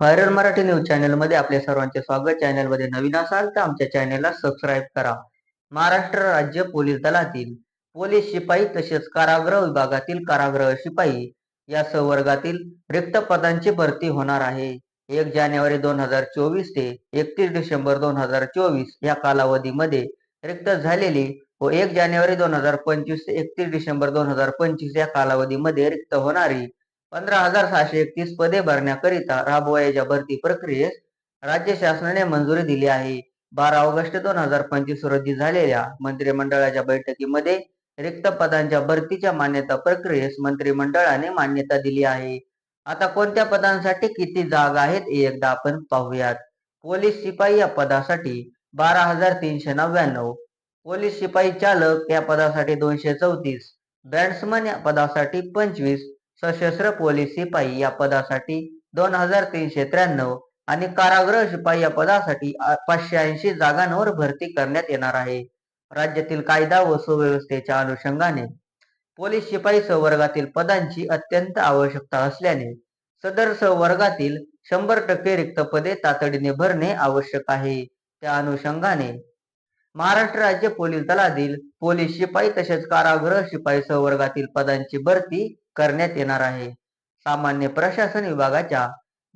Viral Marathi news चॅनलमध्ये आपल्या सर्वांचे स्वागत. चॅनलमध्ये नवीन असाल तर आमच्या चॅनलला सबस्क्राईब करा. महाराष्ट्र राज्य पोलीस दलातील पोलीस शिपाई तसेच कारागृह विभागातील कारागृह शिपाई या संवर्गातील रिक्त पदांची भरती होणार आहे. एक जानेवारी दोन हजार चोवीस ते एकतीस डिसेंबर दोन हजार चोवीस या कालावधीमध्ये रिक्त झालेली व एक जानेवारी दोन हजार पंचवीस ते एकतीस डिसेंबर दोन हजार पंचवीस या कालावधीमध्ये रिक्त होणारी पंधरा हजार सहाशे एकतीस पदे भरण्याकरिता राबवायच्या भरती प्रक्रियेस राज्य शासनाने मंजुरी दिली आहे. बारा ऑगस्ट दोन हजार पंचवीस रोजी झालेल्या मंत्रिमंडळाच्या बैठकीमध्ये रिक्त पदांच्या भरतीच्या मान्यता प्रक्रियेस मंत्रिमंडळाने मान्यता दिली आहे. आता कोणत्या पदांसाठी किती जागा आहेत हे एकदा आपण पाहूयात. पोलीस शिपाई या पदासाठी बारा हजार तीनशे नव्याण्णव पोलीस शिपाई चालक या पदासाठी दोनशे चौतीस बॅट्समन या पदासाठी पंचवीस सशस्त्र पोलीस शिपाई या पदासाठी दोन हजार तीनशे त्र्याण्णव आणि कारागृह शिपाई या पदासाठी पाचशे ऐंशी जागांवर भरती करण्यात येणार आहे. राज्यातील कायदा व सुव्यवस्थेच्या अनुषंगाने पोलीस शिपाई संवर्गातील पदांची अत्यंत आवश्यकता असल्याने सदर संवर्गातील शंभर टक्के रिक्त पदे तातडीने भरणे आवश्यक आहे. त्या अनुषंगाने महाराष्ट्र राज्य पोलीस दलातील पोलीस शिपाई तसेच कारागृह शिपाई संवर्गातील पदांची भरती करण्यात येणार आहे. सामान्य प्रशासन विभागाच्या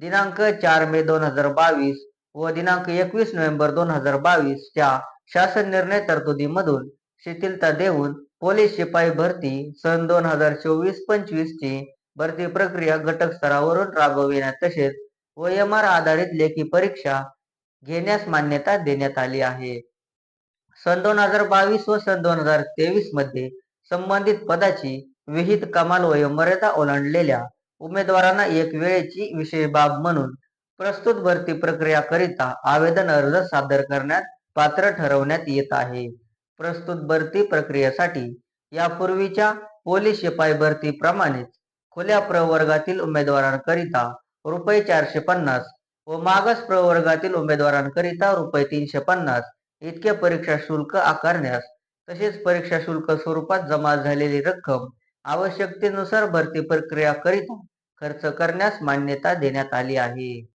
दिनांक चार मे दोन हजार बावीस व दिनांक एकवीस नोव्हेंबर दोन हजार बावीस च्या शासन निर्णय तरतुदीमधून शिथिलता देऊन पोलीस शिपाई भरती सन दोन हजार चोवीस पंचवीस ची भरती प्रक्रिया घटक स्तरावरून राबविण्यात तसेच ओ एम आर आधारित लेखी परीक्षा घेण्यास मान्यता देण्यात आली आहे. सन दोन हजार बावीस व सन दोन हजार तेवीसमध्ये संबंधित पदाची विहित कमाल वयोमर्यादा ओलांडलेल्या उमेदवारांना एक वेळेची विषय बाब म्हणून प्रस्तुत भरती प्रक्रिया करिता आवेदन अर्ज सादर करण्यात पात्र ठरवण्यात येत आहे. प्रस्तुत भरती प्रक्रियेसाठी यापूर्वीच्या पोलीस शिपाई भरती प्रमाणेच खुल्या प्रवर्गातील उमेदवारांकरिता रुपये चारशे पन्नास व मागास प्रवर्गातील उमेदवारांकरिता रुपये तीनशे पन्नास इतके परीक्षा शुल्क आकारण्यास तसेच परीक्षा शुल्क स्वरूपात जमा झालेली रक्कम आवश्यकतेनुसार भरती प्रक्रिया करीत खर्च करण्यास मान्यता देण्यात आली आहे.